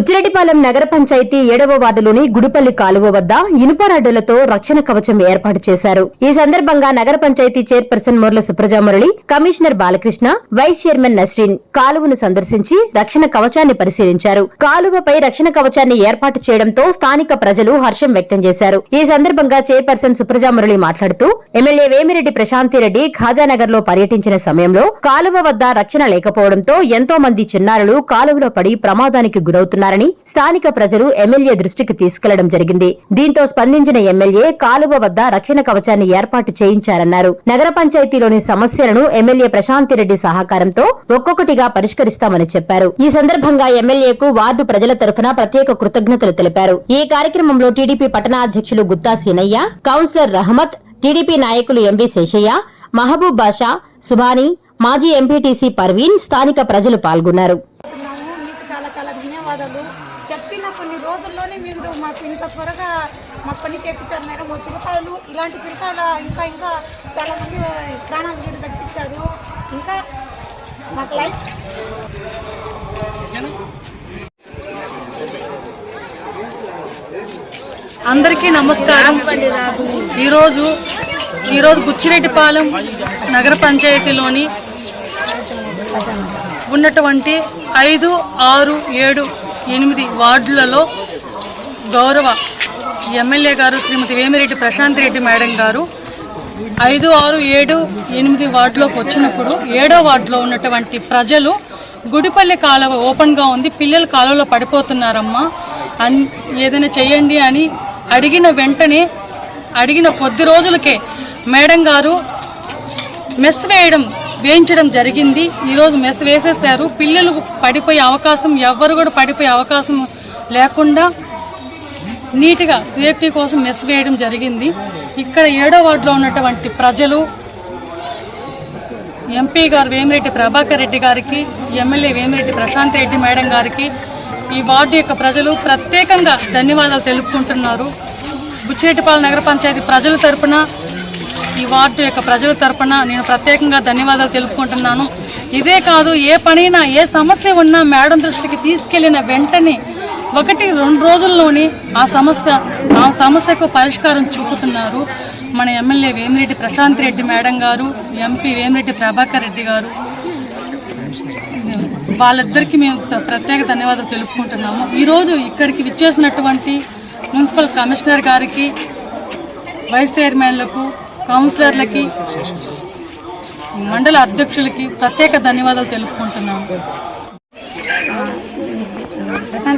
బుచ్చిరెడ్డిపాలెం నగర పంచాయతీ ఏడవ వార్డులోని గుడిపల్లి కాలువ వద్ద ఇనుప రాడ్డులతో రక్షణ కవచం ఏర్పాటు చేశారు. ఈ సందర్భంగా నగర panchayat chairperson Murali Supraja Murali commissioner Balakrishna vice chairman Nasreen కాలువను సందర్శించి రక్షణ కవచాన్ని పరిశీలించారు. కాలువపై రక్షణ కవచాన్ని ఏర్పాటు చేయడంతో స్థానిక ప్రజలు హర్షం వ్యక్తం చేశారు. ఈ సందర్భంగా చైర్పర్సన్ సుప్రజామురళి మాట్లాడుతూ ఎమ్మెల్యే వేమిరెడ్డి ప్రశాంతిరెడ్డి ఖాజానగర్లో పర్యటించిన సమయంలో కాలువ వద్ద రక్షణ లేకపోవడంతో ఎంతో మంది చిన్నారులు కాలువలో పడి ప్రమాదానికి గురవుతున్నారు. చేస్తున్నారని స్థానిక ప్రజలు ఎమ్మెల్యే దృష్టికి తీసుకెళ్ళడం జరిగింది. దీంతో స్పందించిన ఎమ్మెల్యే కాలువ వద్ద రక్షణ కవచాన్ని ఏర్పాటు చేయించారన్నారు. నగర పంచాయతీలోని సమస్యలను ఎమ్మెల్యే ప్రశాంతిరెడ్డి సహకారంతో ఒక్కొక్కటిగా పరిష్కరిస్తామని చెప్పారు. ఈ సందర్భంగా ఎమ్మెల్యేకు వార్డు ప్రజల తరఫున ప్రత్యేక కృతజ్ఞతలు తెలిపారు. ఈ కార్యక్రమంలో టీడీపీ పట్టణాధ్యక్షులు గుత్తా సీనయ్య కౌన్సిలర్ రహమత్ టీడీపీ నాయకులు ఎంబీ శేషయ్య మహబూబ్ బాషా సుభాని మాజీ ఎంపీటీసీ పర్వీన్ స్థానిక ప్రజలు పాల్గొన్నారు ఉన్నాము మీకు చాలా చాలా ధన్యవాదాలు చెప్పిన కొన్ని రోజుల్లోనే మీరు మాకు ఇంత త్వరగా మాకు పని చేపించారు మేడం. మా ఇలాంటి పిల్లకాయల ఇంకా ఇంకా చాలా మంది ప్రాణాలు మీరు కట్టించారు. ఇంకా మాకు లైఫ్ అందరికీ నమస్కారం. ఈరోజు ఈరోజు బుచ్చిరెడ్డిపాలెం నగర పంచాయతీలోని ఉన్నటువంటి ఐదు ఆరు ఏడు ఎనిమిది వార్డులలో గౌరవ ఎమ్మెల్యే గారు శ్రీమతి వేమిరెడ్డి ప్రశాంత్ రెడ్డి మేడం గారు. ఐదు ఆరు ఏడు ఎనిమిది వార్డులోకి వచ్చినప్పుడు ఏడో వార్డులో ఉన్నటువంటి ప్రజలు గుడిపల్లి కాలువ ఓపెన్గా ఉంది. పిల్లలు కాలువలో పడిపోతున్నారమ్మా. అన్ ఏదైనా చేయండి అని అడిగిన వెంటనే అడిగిన కొద్ది రోజులకే మేడం గారు మెస్ వేయడం వేయించడం జరిగింది. ఈరోజు మెస్ వేసేస్తారు. పిల్లలు పడిపోయే అవకాశం ఎవరు కూడా పడిపోయే అవకాశం లేకుండా నీట్గా సేఫ్టీ కోసం మెస్ వేయడం జరిగింది. ఇక్కడ ఏడో వార్డులో ఉన్నటువంటి ప్రజలు ఎంపీ గారు వేమిరెడ్డి ప్రభాకర్ రెడ్డి గారికి ఎమ్మెల్యే వేమిరెడ్డి ప్రశాంత్ రెడ్డి మేడం గారికి ఈ వార్డు యొక్క ప్రజలు ప్రత్యేకంగా ధన్యవాదాలు తెలుపుకుంటున్నారు. బుచ్చిరెడ్డిపాలెం నగర పంచాయతీ ప్రజల తరపున ఈ వార్డు యొక్క ప్రజల తరపున నేను ప్రత్యేకంగా ధన్యవాదాలు తెలుపుకుంటున్నాను. ఇదే కాదు ఏ పనైనా ఏ సమస్య ఉన్నా మేడం దృష్టికి తీసుకెళ్ళిన వెంటనే ఒకటి రెండు రోజుల్లోనే ఆ సమస్య ఆ సమస్యకు పరిష్కారం చూపుతున్నారు. మన MLA Vemireddy Prashanth Reddy madam garu MP Vemireddy Prabhakar Reddy garu. వాళ్ళిద్దరికీ మేము ప్రత్యేక ధన్యవాదాలు తెలుపుకుంటున్నాము. ఈరోజు ఇక్కడికి విచ్చేసినటువంటి మున్సిపల్ కమిషనర్ గారికి వైస్ చైర్మన్లకు కౌన్సిలర్లకి మండల అధ్యక్షులకి ప్రత్యేక ధన్యవాదాలు తెలుపుకుంటున్నాము.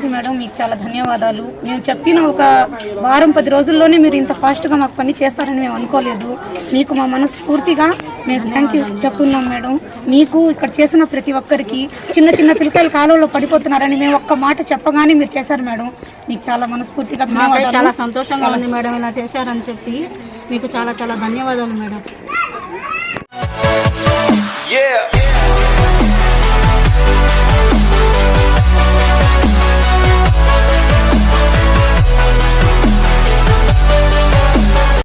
థ్యాంక్ యూ మేడం మీకు చాలా ధన్యవాదాలు. మేము చెప్పిన ఒక వారం పది రోజుల్లోనే మీరు ఇంత ఫాస్ట్గా మాకు పని చేస్తారని మేము అనుకోలేదు. మీకు మా మనస్ఫూర్తిగా మేము థ్యాంక్ యూ చెప్తున్నాం మేడం. మీకు ఇక్కడ చేసిన ప్రతి ఒక్కరికి చిన్న చిన్న పిల్లకాయలు కాలంలో పడిపోతున్నారని మేము ఒక్క మాట చెప్పగానే మీరు చేశారు మేడం. మీకు చాలా మనస్ఫూర్తిగా చాలా సంతోషంగా ఉంది మేడం ఇలా చేశారని చెప్పి. మీకు చాలా చాలా ధన్యవాదాలు మేడం.